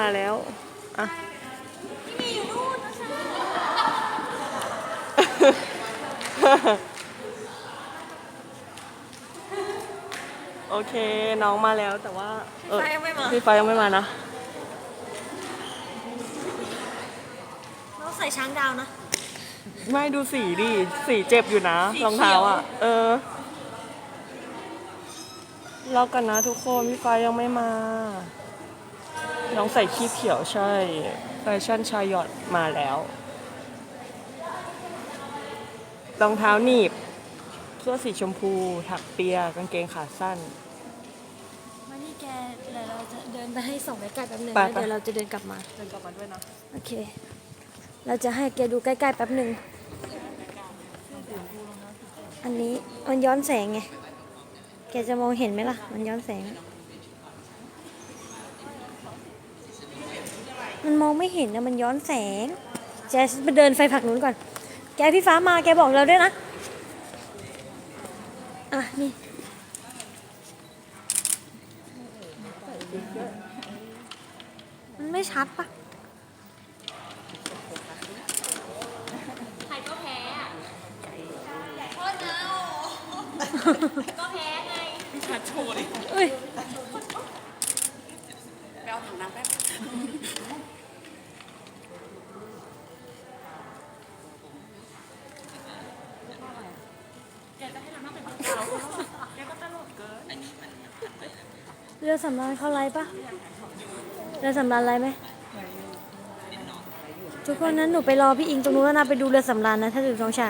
มาแล้วอะพี่มีอยู่นู่นนะคะโอเค น้องมาแล้วแต่ว่า เออไฟยังไม่มาพี่ไฟยังไม่มานะเราใส่ช้างดาวนะ ไม่ดูสีดิ สีเจ็บอยู่นะสีรองเท้าอะเขียวเออรอกันนะทุกคน พี่ไฟยังไม่มา น้องใส่ขี้เขียวใช่แฟชั่นชายอดมาแล้วรองเท้าหนีบเสื้อสีชมพู ถักเปียกางเกงขาสั้น มานี่แกเดี๋ยวเราจะเดินไปให้ส่งใกล้ๆแป๊บหนึงไปแล้วไป เดี๋ยวเราจะเดินกลับมา เดินกลับมาด้วยนะโอเค เราจะให้แกดูใกล้ๆแป๊บหนึ่ง อันนี้มันย้อนแสงไง แกจะมองเห็นไหมล่ะ มันย้อนแสง มันมองไม่เห็นนะมันย้อนแสงแจไปเดินไฟผักนู้นก่อน แกพี่ฟ้ามาแกบอกเราด้วยนะ อะนี่มันไม่ชัดปะใครก็แพ้อะโคตรเนาก็แพ้ไง เอ้ยเรือสำราญเขาไลฟ์ปะเรือสำราญไลฟ์ไหมทุกคนนั้นหนูไปรอพี่อิงตรงนู้นแล้วนะไปดูเรือสำราญนะถ้าถึงท้องชา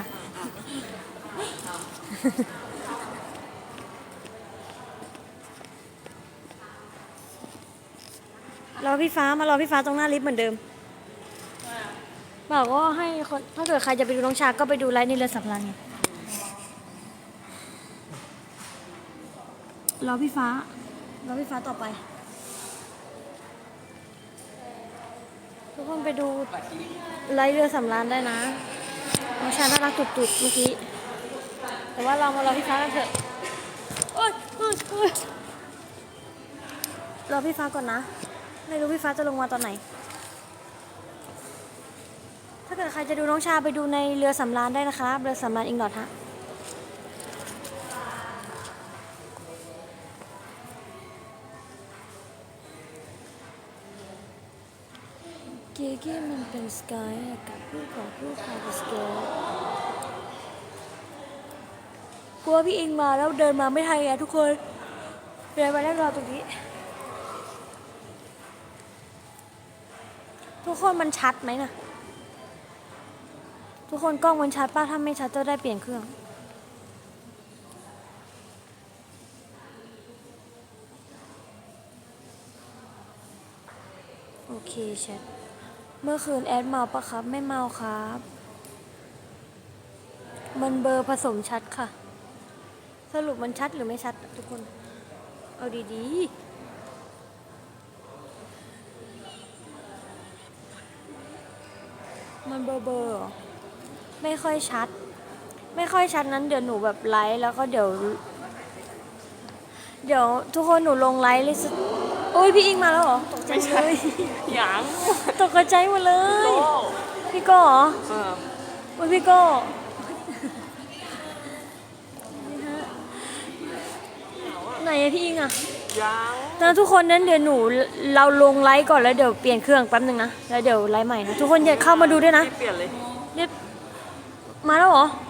รอพี่ฟ้ามารอพี่ฟ้าตรงหน้าลิฟต์เหมือนเดิมบอกว่าให้คนถ้าเกิดใครจะไปดูน้องชาก็ไปดูไลฟ์ในเรือสำราญไงรอพี่ฟ้ารอพี่ฟ้าต่อไป ทุกคนไปดูไลฟ์เรือสำราญได้นะน้องชาน่ารักจุดๆเมื่อกี้ แต่ว่าเรามารอพี่ฟ้ากันเถอะโอ๊ยโอ๊ยโอ๊ยรอพี่ฟ้าก่อนนะ ไม่รู้พี่ฟ้าจะลงมาตอนไหน ถ้าเกิดใครจะดูน้องชาไปดูในเรือสำราญได้นะคะ เรือสำราญอิงหลอดฮะเกเกมันเป็นสกายกับรูปของรูปของสกายกลัวพี่อิงมาแล้วเดินมาไม่ทันไงทุกคนเดินมาแล้วรอตรงนี้ ทุกคนมันชัดไหมนะทุกคนกล้องมันชัดป้าถ้าไม่ชัดจะได้เปลี่ยนเครื่อง โอเคแชทเมื่อคืนแอดเมาปะครับ ไม่เมาครับ มันเบอร์ผสมชัดค่ะ สรุปมันชัดหรือไม่ชัดทุกคน เอาดีๆ มันเบอร์เบอร์เหรอไม่ค่อยชัด ไม่ค่อยชัดนั้นเดี๋ยวหนูแบบไลฟ์แล้วก็เดี๋ยว เดี๋ยวทุกคนหนูลงไลฟ์เลยสิโอ้ยพี่อิงมาแล้วเหรอตกใจเลยยังตกใจหมดเลย พี่โก้เหรอเออโอ้ยพี่โก้นี่ฮะไหนอะพี่อิงอะ ยังแต่ทุกคนนั้นเดี๋ยวหนูเราลงไลฟ์ก่อนแล้วเดี๋ยวเปลี่ยนเครื่องแป๊บนึงนะแล้วเดี๋ยวไลฟ์ใหม่นะทุกคนอย่าเข้ามาดูด้วยนะไม่เปลี่ยนเลยเรียบมาแล้วเหรอเ